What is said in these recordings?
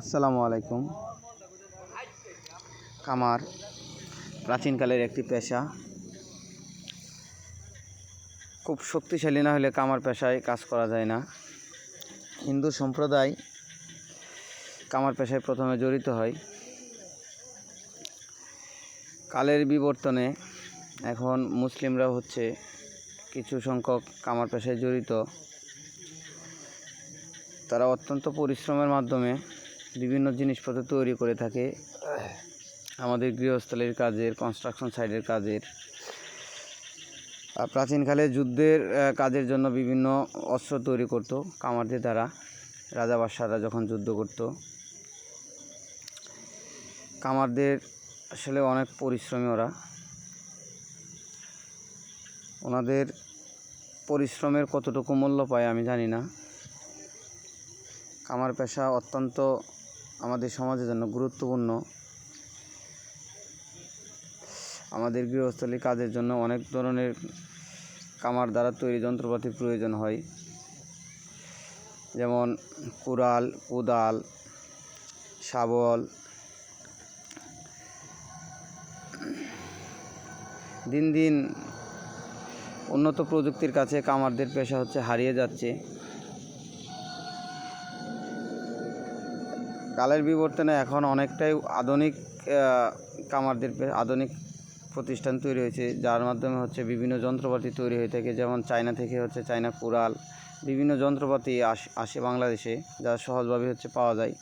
আসসালামু আলাইকুম। কামার প্রাচীনকালের একটি পেশা। খুব শক্তিশালী না হলে কামার পেশায় কাজ করা যায় না। হিন্দু সম্প্রদায় কামার পেশায় প্রথমে জড়িত হয়। কালের বিবর্তনে এখন মুসলিমরা হচ্ছে কিছু সংখ্যক কামার পেশায় জড়িত। তারা অত্যন্ত পরিশ্রমের মাধ্যমে বিভিন্ন জিনিসপত্র তৈরি করে থাকে। আমাদের গৃহস্থলীর কাজের কনস্ট্রাকশন সাইডের কাজের। প্রাচীনকালে যুদ্ধের কাজের জন্য বিভিন্ন অস্ত্র তৈরি করত কামারদের দ্বারা। রাজা বাদশাহরা যখন যুদ্ধ করত, কামারদের আসলে অনেক পরিশ্রমী ওরা। ওনাদের পরিশ্রমের কতটুকু মূল্য পায় আমি জানি না। কামার পেশা অত্যন্ত আমাদের সমাজের জন্য গুরুত্বপূর্ণ। আমাদের গৃহস্থলী কাজের জন্য অনেক ধরনের কামার দ্বারা তৈরি যন্ত্রপাতির প্রয়োজন হয়। যেমন কুড়াল, কোদাল, শাবল। দিন দিন উন্নত প্রযুক্তির কাছে কামারদের পেশা হচ্ছে হারিয়ে যাচ্ছে। কালের বিবর্তনে এখন অনেকটাই আধুনিক কামারদের আধুনিক প্রতিষ্ঠান তৈরি হয়েছে, যার মাধ্যমে হচ্ছে বিভিন্ন যন্ত্রপাতি তৈরি হয়ে থাকে, যেমন চায়না থেকে হচ্ছে চায়না কুড়াল, বিভিন্ন যন্ত্রপাতি আস- বাংলাদেশে, যা সহজভাবে হচ্ছে পাওয়া যায়।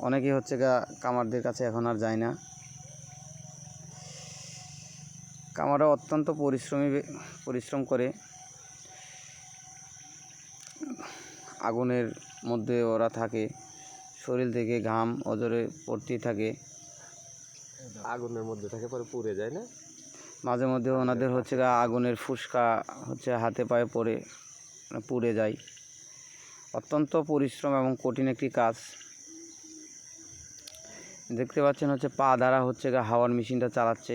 অনেকেই হচ্ছে কামারদের কাছে এখন আর যায় না। কামাররা অত্যন্ত পরিশ্রমী পরিশ্রম করে। আগুনের মধ্যে ওরা থাকে। শরীর থেকে ঘাম অজরে পড়তেই থাকে। আগুনের মধ্যে থাকে পরে পুড়ে যায় না? মাঝে মধ্যে ওনাদের হচ্ছে গা আগুনের ফুসকা হচ্ছে হাতে পায়ে পড়ে মানে পুড়ে যায়। অত্যন্ত পরিশ্রম এবং কঠিন একটি কাজ। দেখতে পাচ্ছেন হচ্ছে পা দ্বারা হচ্ছে গা হাওয়ার মেশিনটা চালাচ্ছে।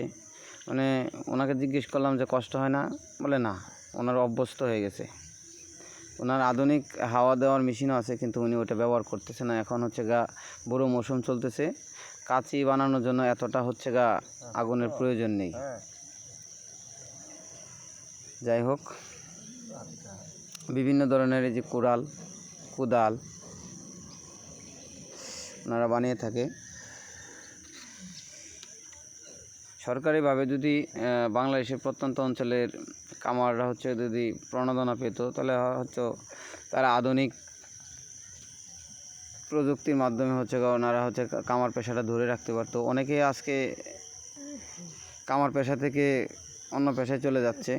মানে ওনাকে জিজ্ঞেস করলাম যে কষ্ট হয় না? বলে না ওনার অভ্যস্ত হয়ে গেছে। ওনার আধুনিক হাওয়া দেওয়ার মেশিনও আছে, কিন্তু উনি ওটা ব্যবহার করতেছে না। এখন হচ্ছে গা বড় মৌসুম চলতেছে। কাঁচি বানানোর জন্য এতটা হচ্ছে গা আগুনের প্রয়োজন নেই। যাই হোক, বিভিন্ন ধরনের এই যে কুড়াল, কুদাল, ওনারা বানিয়ে থাকে। সরকারিভাবে যদি বাংলাদেশের প্রত্যন্ত অঞ্চলের কামাররা হচ্ছে যদি প্রণোদনা পেত, তাহলে হচ্ছে তারা আধুনিক প্রযুক্তির মাধ্যমে হচ্ছে ওনারা হচ্ছে কামার পেশাটা ধরে রাখতে পারতো। অনেকে আজকে কামার পেশা থেকে অন্য পেশায় চলে যাচ্ছে।